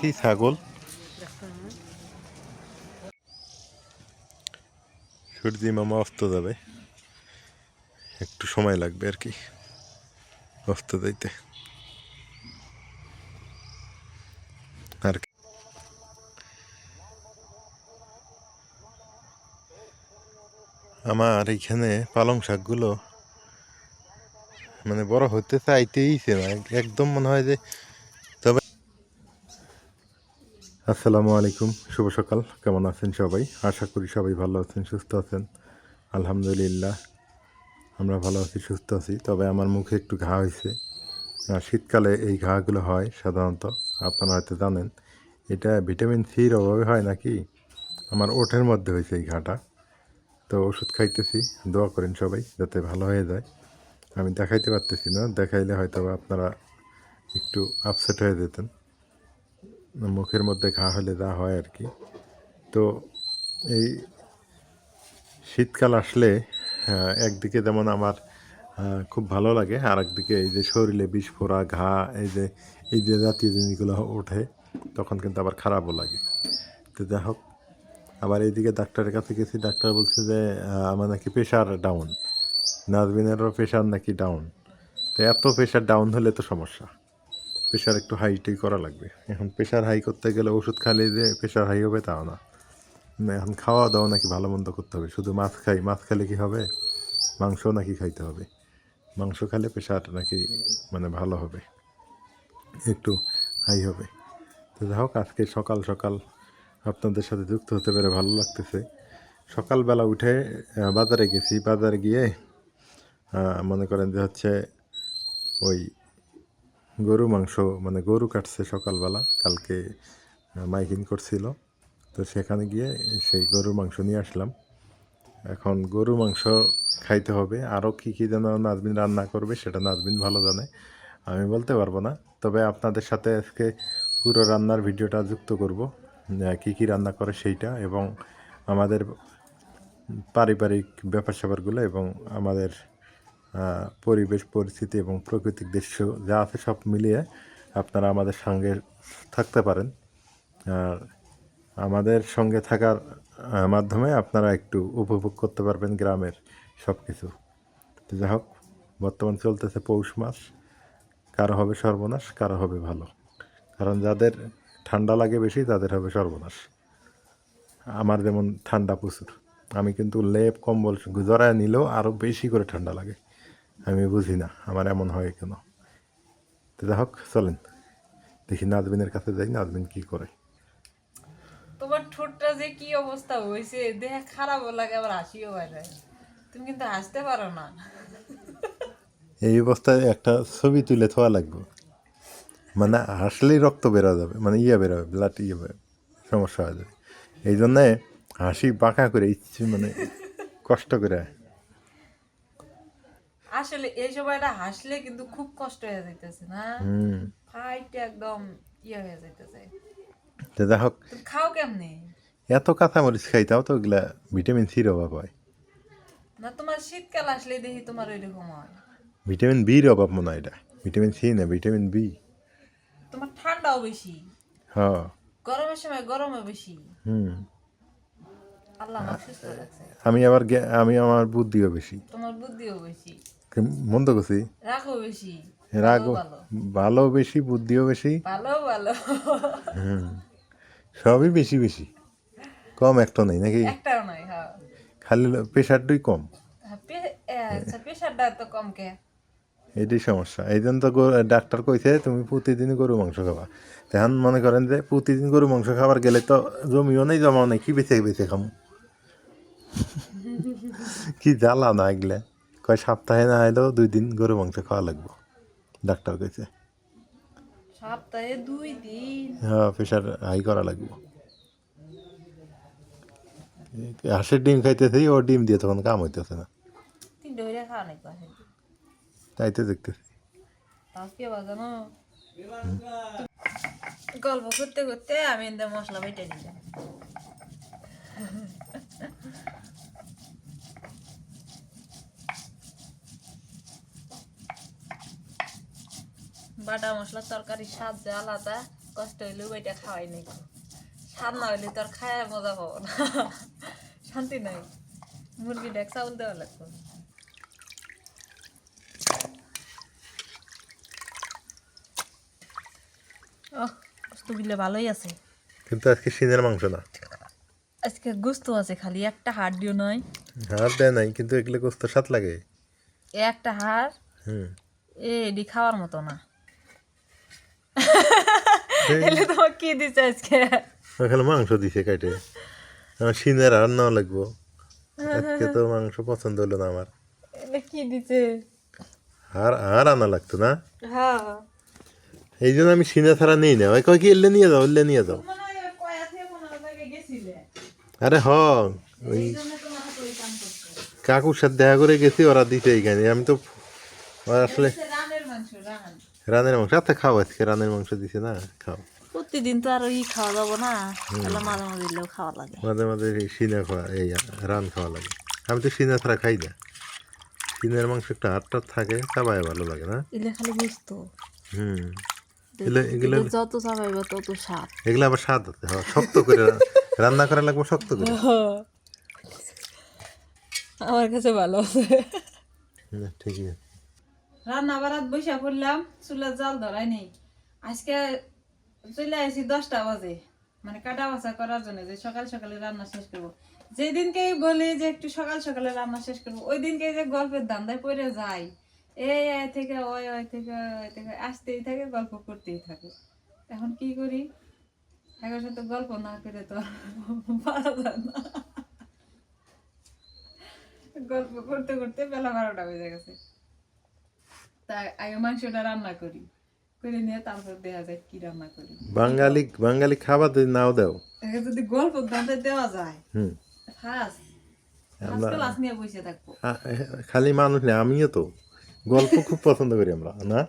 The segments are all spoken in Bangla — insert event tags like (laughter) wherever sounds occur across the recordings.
কি ছাগল। সূর্যি মামা অস্ত যাবে। একটু সময় লাগবে আর কি অস্ত যাইতে। আর আমার এইখানে পালং শাকগুলো মানে বড় হতে চাইতেইছে না। একদম মনে হয় যে তবে আসসালামু আলাইকুম, শুভ সকাল। কেমন আছেন সবাই? আশা করি সবাই ভালো আছেন, সুস্থ আছেন। আলহামদুলিল্লাহ, আমরা ভালো আছি, সুস্থ আছি। তবে আমার মুখে একটু ঘা হয়েছে। আর শীতকালে এই ঘাগুলো হয় সাধারণত, আপনারা হয়তো জানেন। এটা ভিটামিন সির অভাবে হয় নাকি? আমার ওঠের মধ্যে হয়েছে এই ঘাটা। তো ওষুধ খাইতেছি। দোয়া করেন সবাই যাতে ভালো হয়ে যায়। আমি দেখাইতে পারতেছি না, দেখাইলে হয়তো আপনারা একটু আপসেট হয়ে যেতেন। মুখের মধ্যে ঘা হলে যা হয় আর কি। তো এই শীতকাল আসলে একদিকে যেমন আমার খুব ভালো লাগে আর একদিকে এই যে শরীরে বিষ ফোড়া ঘা, এই যে এই যে জাতীয় জিনিসগুলো ওঠে তখন কিন্তু আবার খারাপও লাগে। তো যাই হোক আবার এইদিকে ডাক্তারের কাছে গেছি ডাক্তার বলছে যে আমার নাকি প্রেশার ডাউন নাজবিনেরও প্রেশার নাকি ডাউন তো এত প্রেশার ডাউন হলে তো সমস্যা। প্রেশার একটু হাইটাই করা লাগবে। এখন প্রেশার হাই করতে গেলে ওষুধ খালে যে প্রেশার হাই হবে তাও না। এখন খাওয়া দাওয়া নাকি ভালো মন্দ করতে হবে। শুধু মাছ খাই, মাছ খেলে কি হবে? মাংস নাকি খাইতে হবে। মাংস খেলে প্রেশার নাকি মানে ভালো হবে। একটু হাই হবে। তো যাই হোক, আজকে সকাল সকাল আপনাদের সাথে যুক্ত হতে পেরে ভালো লাগতেছে। সকালবেলা উঠে বাজারে গেছি। বাজারে গিয়ে মনে করেন যে হচ্ছে ওই গরু মাংস মানে গরু কাটছে সকালবেলা। কালকে মাইকিং করছিল। তো সেখানে গিয়ে সেই গরুর মাংস নিয়ে আসলাম। এখন গরু মাংস খাইতে হবে। আরও কী কী যেন নাজবিন রান্না করবে, সেটা নাজবিন ভালো জানে। আমি বলতে পারব না। তবে আপনাদের সাথে আজকে পুরো রান্নার ভিডিওটা যুক্ত করব। কী কী রান্না করে সেইটা এবং আমাদের পারিবারিক ব্যাপার স্যাপারগুলো এবং আমাদের পরিবেশ, পরিস্থিতি এবং প্রাকৃতিক দৃশ্য যা আছে সব মিলিয়ে আপনারা আমাদের সঙ্গে থাকতে পারেন। আর আমাদের সঙ্গে থাকার মাধ্যমে আপনারা একটু উপভোগ করতে পারবেন গ্রামের সব কিছু তো যাই হোক, বর্তমান চলতেছে পৌষ মাস। কারও হবে সর্বনাশ, কারও হবে ভালো। কারণ যাদের ঠান্ডা লাগে বেশি তাদের হবে সর্বনাশ। আমার যেমন ঠান্ডা প্রচুর আমি কিন্তু লেপ কম্বল জড়ায় নিলেও আরও বেশি করে ঠান্ডা লাগে। আমি বুঝি না আমার এমন হয় কেন? তো যাই হোক চলেন। দেখি নাজবিনের কাছে যাই নাজবিন কী করে। তোমার ঠোঁটটা যে কি অবস্থা হয়েছে খারাপও লাগে আবার হাসিও বাইরে তুমি কিন্তু হাসতে পারো না। এই অবস্থায় একটা ছবি তুলে থোয়া লাগবে। মানে হাসলেই রক্ত বেরো যাবে মানে ইয়ে বেরোবে ব্লাড ইয়ে বেরোবে সমস্যা হয়ে যাবে। এই জন্যে হাসি বাঁকা করে ইচ্ছে মানে কষ্ট করে। আসলে এই সময়টা হাসলে কিন্তু খুব কষ্ট হয়ে যাইতেছে না? ফাইট একদম ইয়ে হয়ে যাইতেছে। তো যাই হোক। খাও কেমনে? এত কাঁচামরিচ খাইতাও তো ওগুলা ভিটামিন সির অভাব হয়। না তোমার শীতকাল আসলে দেখি তোমার ওইরকম হয়। ভিটামিন বির অভাব মনে হয় এটা। ভিটামিন সি না ভিটামিন বি। তোমার ঠান্ডাও বেশি। হ্যাঁ। গরমের সময় গরমও বেশি। হুম। আল্লাহ আমার সুস্থ রাখছে। আমি আবার আমি আমার বুদ্ধিও বেশি। তোমার বুদ্ধিও বেশি। মন্দ করছি? রাখো বেশি। রাগও ভালো বেশি বুদ্ধিও বেশি। ভালো ভালো। সবই বেশি বেশি। কম একটা নেই নাকি? একটাও নয় হ্যাঁ। খালি প্রেশারটাই কম। হ্যাঁ, আচ্ছা প্রেশারটা এত কম কে? এটাই সমস্যা। এই জন্য তো ডাক্তার কইছে তুমি প্রতিদিন গরু মাংস খাবা। তখন মনে করেন যে প্রতিদিন গরু মাংস খাবার গেলে তো জমিও নেই জমাও নেই কি বেঁচে বেঁচে খাম? কি জ্বালা না এগুলা। কয় সপ্তাহে না এলেও দুই দিন গরু মাংস খাওয়া লাগবে ডাক্তার কইছে। সপ্তাহে দুই দিন। হ্যাঁ প্রেশার হাই করা লাগবে। হাঁসের ডিম খাইতেছি ও ডিম দিয়ে তখন কাম হইতেছে না। তিনটে খাওয়া তাই তো গল্প করতে করতে আমি মশলা বেটে দিলাম বাটা মশলা তরকারি স্বাদ যে আলাদা, কষ্ট হইলেও ওইটা খাওয়াই নাই। স্বাদ না হইলে তোর খায় মজা পাবো না। শান্তি নাই। মুরগি ডেক চাউল দেওয়া লাগতো গোস্ত বিলে ভালোই আছে। কিন্তু আজকে সিনের মাংস না। আজকে গোস্ত আছে খালি একটা হাড় নয় হাড় দেয় নাই কিন্তু এগুলো গোস্ত স্বাদ লাগে। একটা হাড় হুম। এ এডি খাওয়ার মতো না। এলে তোমার কি দিচ্ছে আজকে? মাংস দিছে কাটে। আমার সিনের আর নেওয়া লাগবো। আজকে তো মাংস পছন্দ হলো না আমার। এলে কি দিচ্ছে আর আর আনা লাগতো না? হ্যাঁ। এই জন্য আমি সিনে ছাড়া নিই না। ওই কয় কি এলে নিয়ে যাও এলে নিয়ে যাও। আরে হ ওই কাকুর সাথে দেখা করে গেছি ওরা দিতে এইখানে। আমি তো ওরা আসলে রানের মাংস আচ্ছা খাও আজকে রানের মাংস দিছে না খাও। প্রতিদিন তো আর ই খাওয়া যাব না তাহলে মাঝে মাঝে দিলেও খাওয়া লাগে। মাঝে মাঝে এই সিনে খাওয়া এই রান খাওয়া লাগে। আমি তো সিনে ছাড়া খাই না। সিনের মাংস একটা হাতটা থাকে চাবায় ভালো লাগে না। এলে খালি বুঝতো হুম। এগুলো এগুলো যত চাবাইবা তত স্বাদ। এগুলো আবার স্বাদ হতে হয় শক্ত করে রান্না করা লাগবে শক্ত করে। আমার কাছে ভালো আছে। ঠিকই আছে। রান্না বারাত বসে পড়লাম চুলার জাল ধরাই নেই। আজকে চলে আসি দশটা বাজে মানে কাটা বাছা করার জন্য যে সকাল সকালে রান্না শেষ করব। যেদিনকে বলি যে একটু সকাল সকালে রান্না শেষ করব ওই দিনকে যে গল্পের ধান্দায় পড়ে যাই। এই এই থেকে ওই ওই থেকে ওই থেকে আসতেই থাকে গল্প করতেই থাকে। এখন কি করি? সাথে গল্প না করে তো পারা যায় না। গল্প করতে করতে বেলা বারোটা বেজে গেছে। তাই আগে মাংসটা রান্না করি। করে নিয়ে তারপর দেখা যায় কি রান্না করি। বাঙালি বাঙালি খাবার যদি নাও দাও। যদি গল্প দাঁতে দেওয়া যায় হুম। ফার্স্ট ক্লাস নিয়ে বসে থাকব। খালি মানুষ না আমিও তো। গল্প খুব পছন্দ করি আমরা না?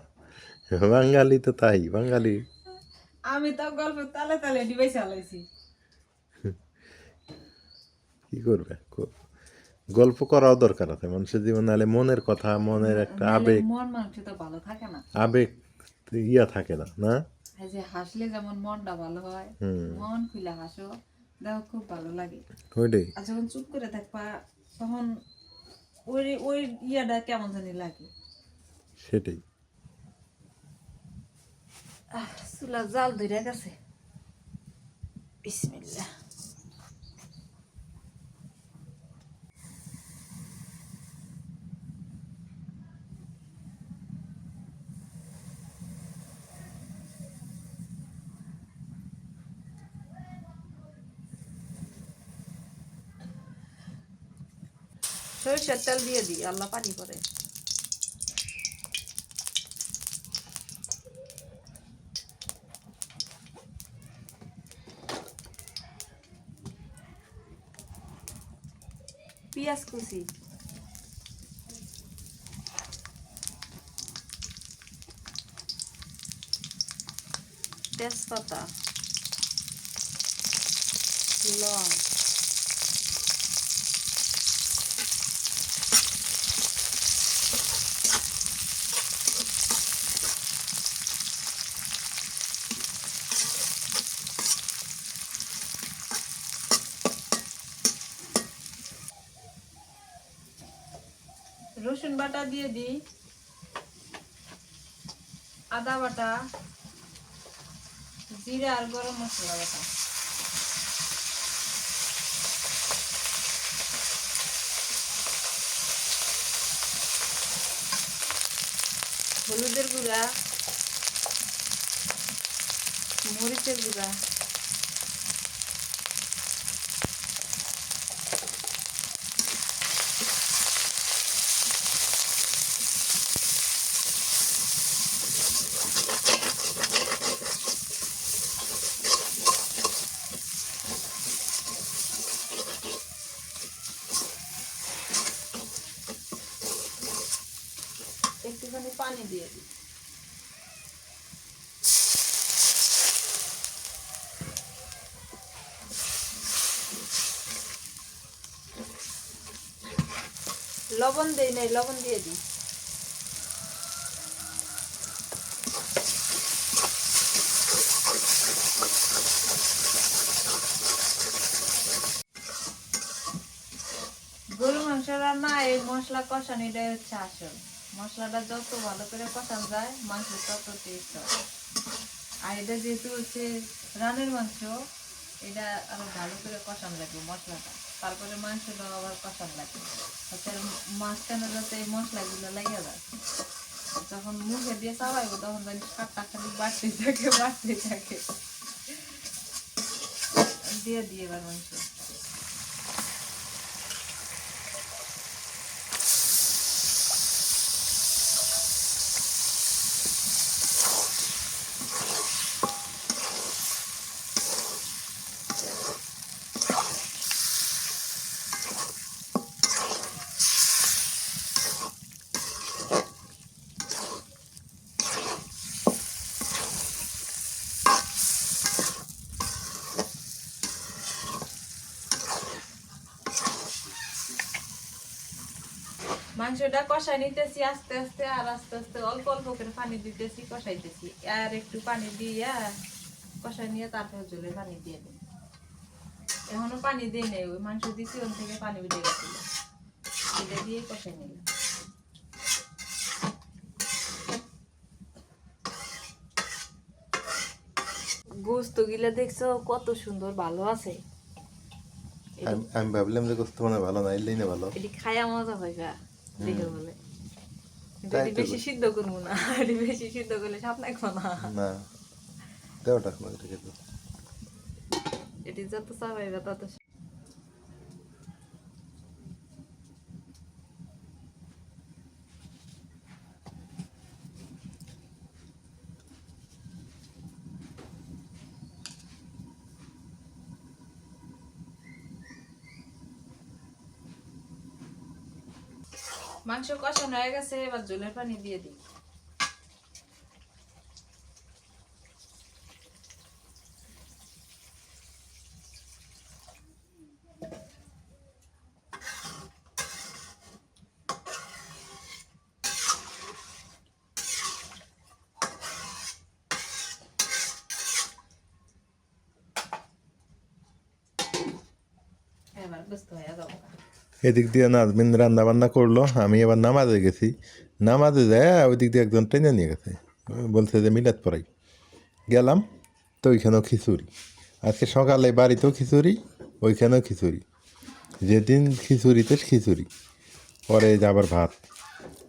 বাঙালি তো তাই বাঙালি। আমি তো গল্প তালে তালে ডিবাই চালাইছি। কি করবে? গল্প করাও দরকার আছে মানুষের জীবনে নাহলে মনের কথা মনের একটা আবেগ। মন মাংস তো ভালো থাকে না। আবেগ ইয়া থাকে না না? এই যে হাসলে যেমন মনটা ভালো হয় মন খুলে হাসো দেখো খুব ভালো লাগে। ওইটাই আর যখন চুপ করে থাকবা তখন ওই ওই ইয়াটা কেমন জানি লাগে। সেটাই। চুলা জাল ধরে গেছে। বিসমিল্লাহ। সরিষার তেল দিয়ে দিই আল্লাহ পানি করে। পেঁয়াজ কুচি তেজপাতা লং রসুন বাটা দিয়ে দিই, আদা বাটা, জিরা আর গরম মশলা বাটা। হলুদের গুঁড়া, মরিচের গুঁড়া। লবণ দিই নাই লবণ দিয়ে দিই। গরু মাংস রান্না এই মশলা কষানিটাই হচ্ছে আসল। মশলাটা যত ভালো করে কষানো যায় মাংস তত টেস্ট হয়। আর এটা যেহেতু হচ্ছে রানের মাংস, এটা আরও ভালো করে কষানো লাগবে মশলাটা। তারপরে মাংসটা আবার কষানো লাগবে। হচ্ছে মাঝখানে যাতে এই মশলাগুলো লেগে যায়। যখন মুখে দিয়ে চাবাইবো, তখন জানি সাতটা খালি বাড়তে থাকে বাড়তে থাকে। দিয়ে দিয়ে এবার মাংস মাংসটা কষাই নিতেছি আস্তে আস্তে আর আস্তে আস্তে অল্প অল্প করে পানি দিতেছি কষাইতেছি। আর একটু পানি দিয়ে কষাই নিয়ে তারপর জলে পানি দিয়ে দিই। এখনও পানি দিয়ে নেই ওই মাংস দিছি ওন থেকে পানি উঠে গেছিল এটা দিয়ে কষাই নিলাম। গোস্ত গিলা দেখছ কত সুন্দর ভালো আছে। আমি ভাবলাম যে গোস্ত মানে ভালো না এলেই না ভালো। এটি খায়া মজা হয় দেখে বলে। বেশি সিদ্ধ করব না বেশি সিদ্ধ করলে সাপ লাগবো না। না। দেওয়াটা কোনো এটি যত চাবাইবে তত মাংস কষানো হয়ে গেছে এবার জলের পানি দিয়ে দিই এবার বুঝতে হয়ে যাব এদিক দিয়ে নাজমিন রান্না বান্না করল, আমি এবার নামাজে গেছি। নামাজে যায় ওই দিক দিয়ে একজন ট্রেনে নিয়ে গেছে। বলছে যে, মিলাদ পড়াই। গেলাম, তো ওইখানেও খিচুড়ি। আজকে সকালে বাড়িতেও খিচুড়ি, ওইখানেও খিচুড়ি। যেদিন খিচুড়িতে খিচুড়ি, পরে এই যে আবার ভাত।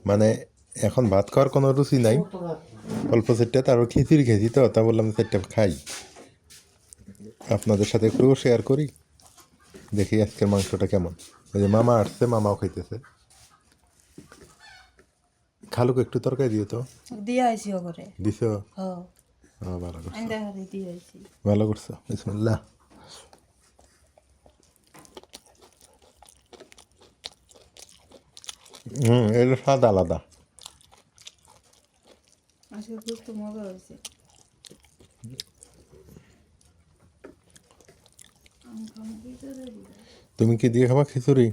মানে এখন ভাত খাওয়ার কোনো রুচি নাই। অল্প সেটটা তারপর খিচুড়ি খেয়েছি তো, তা বললাম সেটটা খাই। আপনাদের সাথে একটু শেয়ার করি। দেখি আজকের মাংসটা কেমন। ওই যে মামা আসছে মামাও খাইতেছে। খালুকে একটু তরকারি দিও তো। দিয়ে আইছি ওগরে। দিছ? হ্যাঁ ভালো করছ। দিয়ে আইছি। ভালো করছ? বিসমুল্লাহ। হুম এটা স্বাদ আলাদা। আজকে খুব তো মজা হয়েছে। তুমি কি দিয়ে খাবা খিচুড়ি?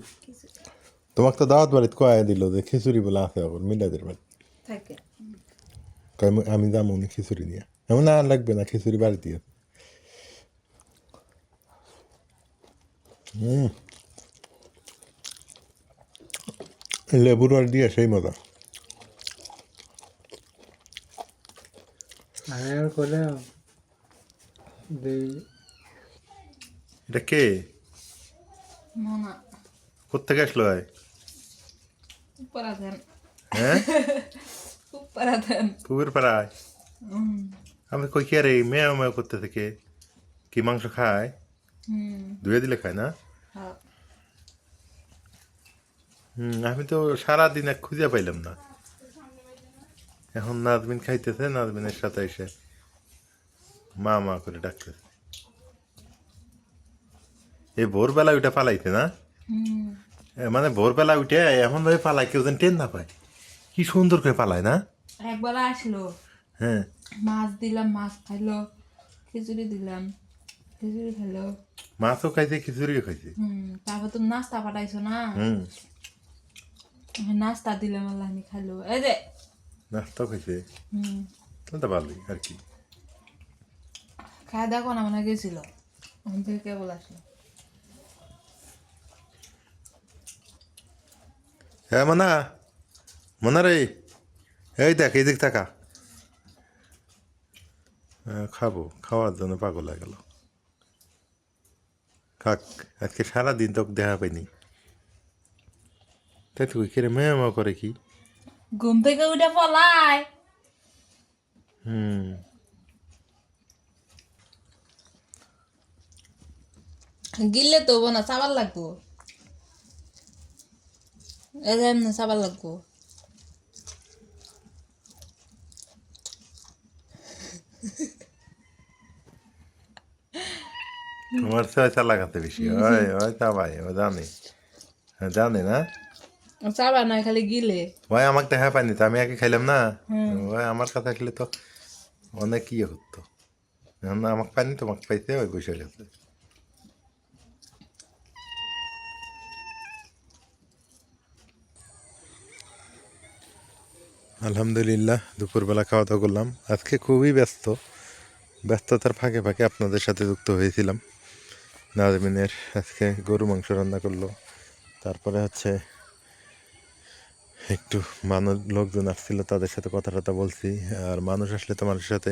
তোমাকে তো দাওয়াত বাড়িতে কয়ে দিল যে খিচুড়ি বলে আছে আবার মিলাদের বাড়ি আমি- আমি যাব নি খিচুড়ি নিয়ে এমন না লাগবে না খিচুড়ি বাড়িতে আছে। হুম লেবুর আর দিয়ে সেই মজা। এটা কে? কোথেকে আসলো ভাই? হ্যাঁ? (laughs) পাড়ায়? আমি কই কে রে মেয়ে মেয়ে করতে থেকে? কি মাংস খায়? ধুয়ে দিলে খায় না? হ্যাঁ। হুম আমি তো সারাদিন এক খুঁজে পাইলাম না। এখন নাজমিন খাইতেছে নাজমিনের সাথে এসে মা মা করে ডাকতেছে। এই ভোরবেলা উঠে পালাইতে না? মানে ভোরবেলা উঠে এমন ভাবে পালায় কেউ যেন টেন না পায়। কি সুন্দর করে পালায় না? একবার আসলো। হ্যাঁ। মাছ দিলাম মাছ খাইলো খিচুড়ি দিলাম খিচুড়ি খাইলো। মাছও খাইছে খিচুড়িও খাইছে। হুম তারপর তুমি নাস্তা পাঠাইছো না? হুম। নাস্তা দিলাম আল্লাহ খাইলো। এই যে। নাস্তাও খাইছে? হুম। তাহলে তো ভালোই আর কি। খাওয়া দাওয়া কোনা মনে গেছিল। থেকে কেবল আসলো। হ্যাঁ মনা মনা রে। এই দেখ এই দিক থাকা খাব খাওয়ার জন্য পাগল হয়ে গেল। কাক আজকে সারাদিন তোকে দেখা পাইনি। তাই তুই কিরে মেয়ে মা করে কি? ঘুম থেকে উঠে পলায় হুম। গিললে তো না চাবার লাগবো। যে এমনি চাবার লাগবো তোমার চেয়ে চালাকাতে বেশি ওই ওই তা ভাই ও জানে জানে না চাবার নয় খালি গিলে ওই আমাকে দেখা পাইনি তো আমি আগে খাইলাম না ওই আমার কথা খেলে তো অনেক ইয়ে করতো আমাকে পাইনি তোমাকে পাইতে ওই বসে গেছে আলহামদুলিল্লাহ, দুপুরবেলা খাওয়া দাওয়া করলাম। আজকে খুবই ব্যস্ত। ব্যস্ততার ফাঁকে ফাঁকে আপনাদের সাথে যুক্ত হয়েছিলাম। নাজমিনের আজকে গরু মাংস রান্না করল। তারপরে হচ্ছে একটু মানুষ, লোকজন আসছিল, তাদের সাথে কথা টথা বলছি। আর মানুষ আসলে তো মানুষের সাথে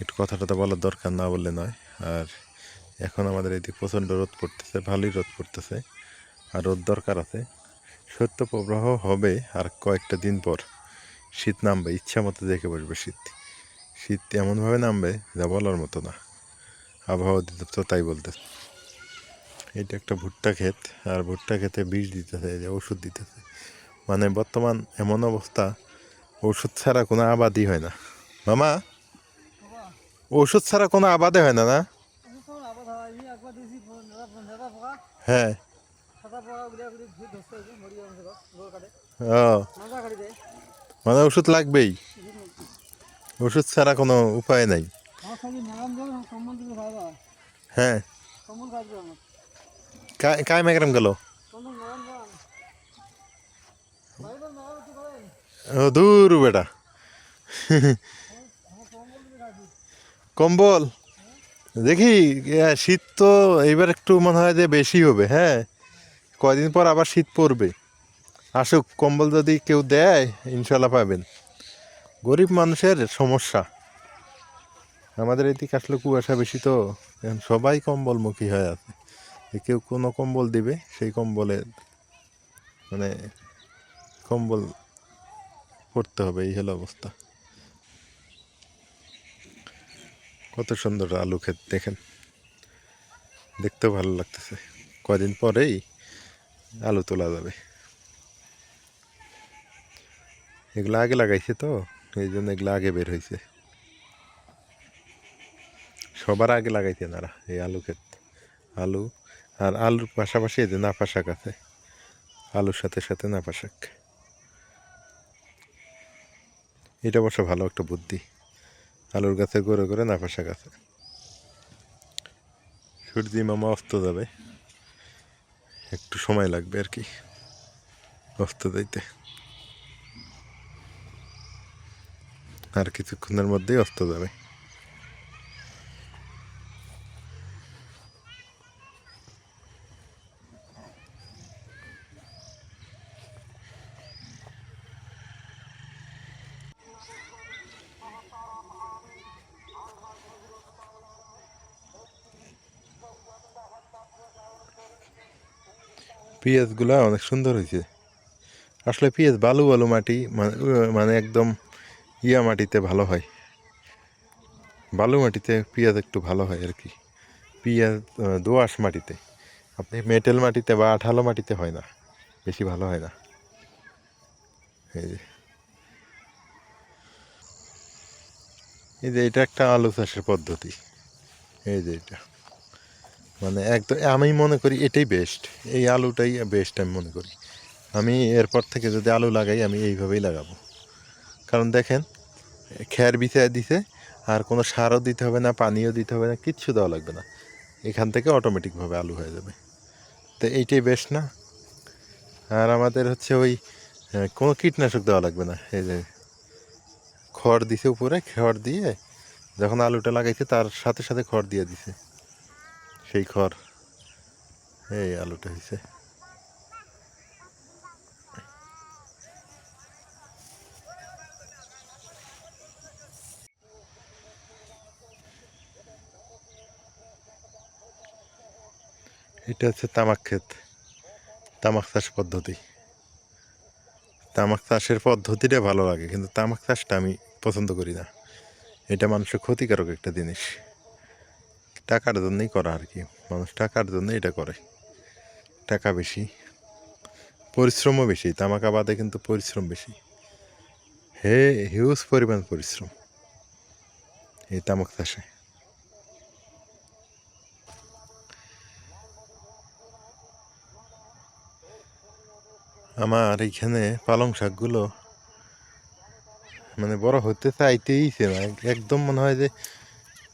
একটু কথা টথা বলার দরকার না বললে নয়। আর এখন আমাদের এদিকে প্রচণ্ড রোদ পড়তেছে, ভালোই রোদ পড়তেছে। আর রোদ দরকার আছে। সত্য প্রবাহ হবে আর কয়েকটা দিন পর। শীত নামবে ইচ্ছা মতো দেখে বসবে শীত। শীত এমনভাবে নামবে যা বলার মতো না। আবহাওয়া অধিদপ্তর তাই বলতেছে এটা একটা ভুট্টা ক্ষেত আর ভুট্টা ক্ষেতে বিষ দিতেছে যে ওষুধ দিতেছে। মানে বর্তমান এমন অবস্থা ওষুধ ছাড়া কোনো আবাদই হয় না। মামা ওষুধ ছাড়া কোনো আবাদে হয় না না? হ্যাঁ। ও। মানে ওষুধ লাগবেই। ওষুধ ছাড়া কোনো উপায় নাই। হ্যাঁ। কায় ম্যাগ্রাম গেল। ও, দূর বেটা। কম্বল। দেখি শীত তো এইবার একটু মনে হয় যে বেশি হবে হ্যাঁ। কয়দিন পর আবার শীত পড়বে। আসুক, কম্বল যদি কেউ দেয় ইনশাল্লাহ পাবেন। গরিব মানুষের সমস্যা। আমাদের এদিকে আসলে কুয়াশা বেশি তো। এখন সবাই কম্বলমুখী হয়ে আছে। কেউ কোনো কম্বল দিবে, সেই কম্বলে মানে কম্বল পড়তে হবে, এই হলো অবস্থা। কত সুন্দর আলু ক্ষেত, দেখেন। দেখতেও ভালো লাগতেছে। কদিন পরেই আলু তোলা যাবে। এগুলো আগে লাগাইছে তো, এই জন্য এগুলো আগে বের হয়েছে সবার আগে লাগাইছে নারা এই আলু ক্ষেত। আলু আর আলুর পাশাপাশি এই যে নাপা শাক আছে, আলুর সাথে সাথে নাপা শাক। এটা অবশ্য ভালো একটা বুদ্ধি। আলুর গাছে করে করে নাপা শাক আছে। সূর্যি মামা অস্ত যাবে। একটু সময় লাগবে আর কি, অস্ত দিতে আর কিছুক্ষণের মধ্যেই অস্ত যাবে। পেঁয়াজগুলো অনেক সুন্দর হয়েছে। আসলে পেঁয়াজ বালু বালু মাটি মানে মানে একদম ইয়া মাটিতে ভালো হয়। বালু মাটিতে, পেঁয়াজ একটু ভালো হয় আর কি। পেঁয়াজ দোআঁশ মাটিতে। আপনি মেটেল মাটিতে বা আঠালো মাটিতে হয় না, বেশি ভালো হয় না। এই যে। এই যে এটা একটা আলু চাষের পদ্ধতি। এই যে এটা। মানে একদম, আমি মনে করি এটাই বেস্ট এই আলুটাই বেস্ট আমি মনে করি। আমি এরপর থেকে যদি আলু লাগাই, আমি এইভাবেই লাগাবো। কারণ দেখেন খ্যার বিছায় দিছে, আর কোনো সারও দিতে হবে না, পানিও দিতে হবে না, কিচ্ছু দেওয়া লাগবে না। এখান থেকে অটোমেটিকভাবে আলু হয়ে যাবে। তো এইটাই বেশ না? আর আমাদের হচ্ছে ওই কোনো কীটনাশক দেওয়া লাগবে না। এই যে খড় দিছে উপরে, খড় দিয়ে যখন আলুটা লাগাইছে, তার সাথে সাথে খড় দিয়ে দিছে। সেই খড়, এই আলুটা হয়েছে এটা হচ্ছে তামাক ক্ষেত। তামাক চাষ পদ্ধতি। তামাক চাষের পদ্ধতিটা ভালো লাগে, কিন্তু তামাক চাষটা আমি পছন্দ করি না। এটা মানুষের ক্ষতিকারক একটা জিনিস। টাকার জন্যই করা আর কি। মানুষ টাকার জন্য এটা করে। টাকা বেশি। পরিশ্রমও বেশি। তামাক আবাদে কিন্তু পরিশ্রম বেশি। হে, হিউজ পরিমাণ পরিশ্রম এই তামাক চাষে। আমার এইখানে পালং শাকগুলো মানে বড় হতে চাইতেইছে না। একদম মনে হয় যে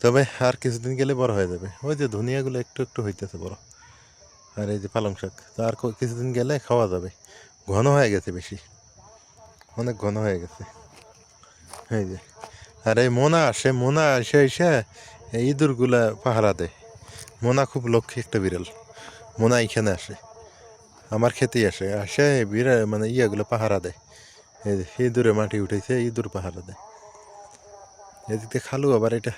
তবে আর কিছুদিন গেলে বড় হয়ে যাবে। ওই যে ধনিয়াগুলো একটু একটু হইতেছে বড়। আর এই যে পালং শাক, তো আর কিছুদিন গেলে খাওয়া যাবে। ঘন হয়ে গেছে বেশি। অনেক ঘন হয়ে গেছে। এই যে। আর এই মোনা আসে, মোনা এসে এসে এই ইঁদুরগুলা পাহারা দেয়। মোনা খুব লক্ষ্মী একটা বিড়াল। মোনা এখানে আসে। আমার খেতেই আসে। আসে বিরা মানে ইয়েগুলো পাহারা দেয়। ইঁদুরে মাটি উঠেছে ইঁদুর পাহারা দেয়। এদিক খালু আবার এটা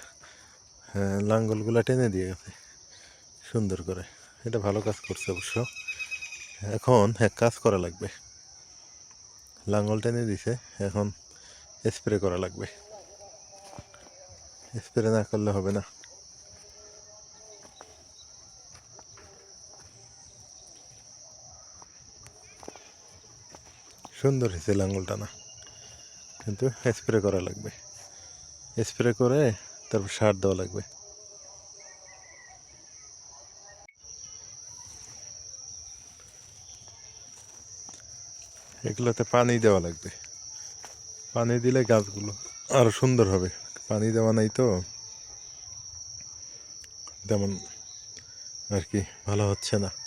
হ্যাঁ, লাঙ্গলগুলা টেনে দিয়ে গেছে। সুন্দর করে। এটা ভালো কাজ করছে অবশ্য। এখন এক কাজ করা লাগবে। লাঙ্গল টেনে দিছে এখন স্প্রে করা লাগবে। স্প্রে না করলে হবে না। সুন্দর হয়েছে লাঙ্গলটা না। কিন্তু স্প্রে করা লাগবে। স্প্রে করে তারপর সার দেওয়া লাগবে। এগুলোতে পানি দেওয়া লাগবে। পানি দিলে গাছগুলো আরও সুন্দর হবে। পানি দেওয়া নাই তো। তেমন আর কি ভালো হচ্ছে না।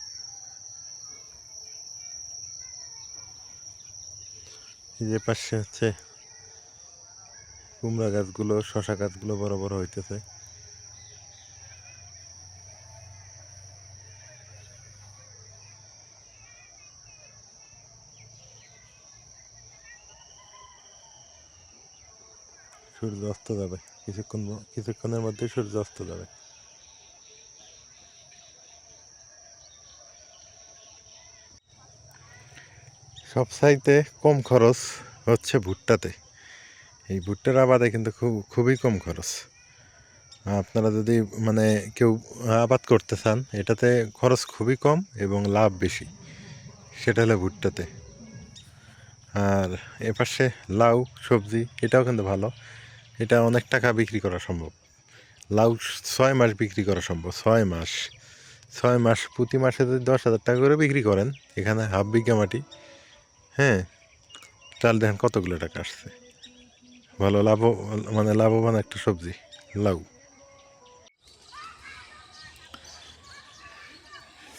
এই যে পাশে হচ্ছে কুমড়া গাছগুলো, শশা গাছগুলো বড় বড় হইতেছে। সূর্য অস্ত যাবে, কিছুক্ষণ কিছুক্ষণের মধ্যে সূর্য অস্ত যাবে। সব চাইতে কম খরচ হচ্ছে ভুট্টাতে। এই ভুট্টার আবাদে কিন্তু খুব, খুবই কম খরচ। আপনারা যদি মানে কেউ আবাদ করতে চান, এটাতে খরচ খুবই কম এবং লাভ বেশি। সেটা হলো ভুট্টাতে। আর এপাশে লাউ, সবজি, এটাও কিন্তু ভালো। এটা অনেক টাকা বিক্রি করা সম্ভব। লাউ ছয় মাস বিক্রি করা সম্ভব, ছয় মাস। ছয় মাস প্রতি মাসে যদি দশ হাজার টাকা করে বিক্রি করেন, এখানে হাফ বিঘা মাটি। হ্যাঁ। তাহলে দেখেন কতগুলো টাকা আসছে। ভালো লাভ মানে লাভবান একটা সবজি, লাউ।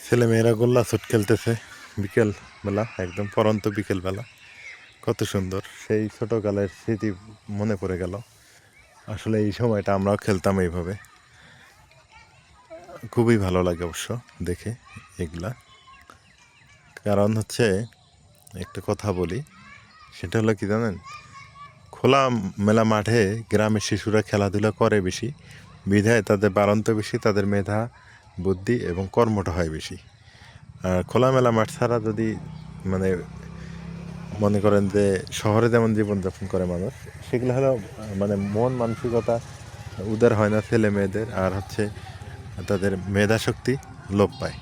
ছেলেমেয়েরা গোল্লা ছুট খেলতেছে বিকেল বেলা একদম পরন্ত বিকেল বেলা কত সুন্দর, সেই ছোটোকালের স্মৃতি মনে পড়ে গেল। আসলে এই সময়টা আমরাও খেলতাম এইভাবে। খুবই ভালো লাগে অবশ্য দেখে এগুলা। কারণ হচ্ছে একটা কথা বলি। সেটা হলো কি জানেন? খোলা মেলা মাঠে গ্রামের শিশুরা খেলাধুলা করে বেশি, বিধায় তাদের বাড়ন্ত বেশি, তাদের মেধা, বুদ্ধি এবং কর্মটা হয় বেশি। আর খোলামেলা মাঠ ছাড়া যদি মানে মনে করেন যে শহরে যেমন জীবনযাপন করে মানুষ, সেগুলো হলো মানে মন মানসিকতা উদার হয় না ছেলে মেয়েদের, আর হচ্ছে তাদের মেধা শক্তি লোপ পায়।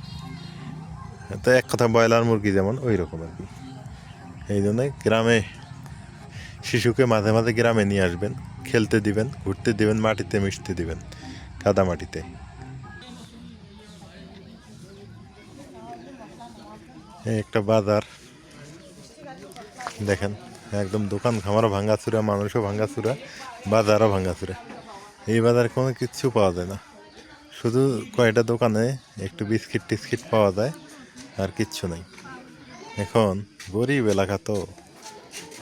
তো এক কথা ব্রয়লার মুরগি যেমন, ওই রকম আর কি। এই জন্যই গ্রামে শিশুকে মাঝে মাঝে গ্রামে নিয়ে আসবেন, খেলতে দিবেন, ঘুরতে দিবেন, মাটিতে মিশতে দিবেন, কাদা মাটিতে। একটা বাজার, দেখেন, একদম দোকান খামারও ভাঙ্গাচুরা, মানুষও ভাঙ্গাচুরা, বাজারও ভাঙ্গাচুরা। এই বাজারে কোনো কিচ্ছু পাওয়া যায় না। শুধু কয়টা দোকানে একটু বিস্কিট টিস্কিট পাওয়া যায়, আর কিচ্ছু নেই। এখন গরিব এলাকা তো।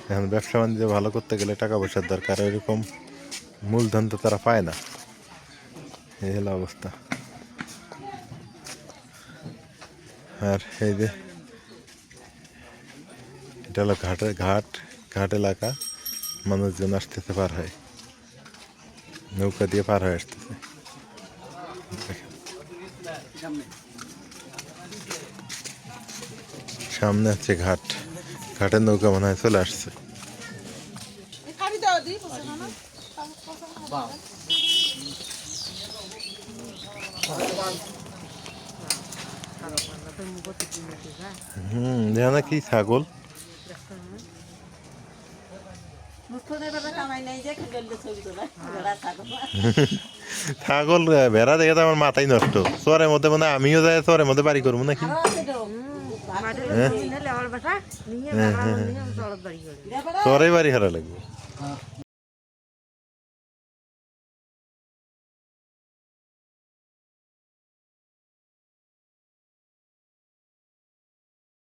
এখন ব্যবসা বাণিজ্য ভালো করতে গেলে টাকা পয়সার দরকার, এরকম মূলধন তো তারা পায় না। এই হলো অবস্থা। আর এই যে, এটা হলো ঘাটের ঘাট ঘাট এলাকা। মানুষজন আসতেছে পার হয়। নৌকা দিয়ে পার হয়ে আসতেছে। সামনে আছে ঘাট। ঘাটের নৌকা মনে হয় চলে আসছে। হুম কি ছাগল? ছাগল ভেড়া দেখে তো আমার মাথাই নষ্ট। চরের মধ্যে মানে আমিও যাই, চরের মধ্যে বাড়ি করব নাকি? চরে বাড়ি হারা লাগবে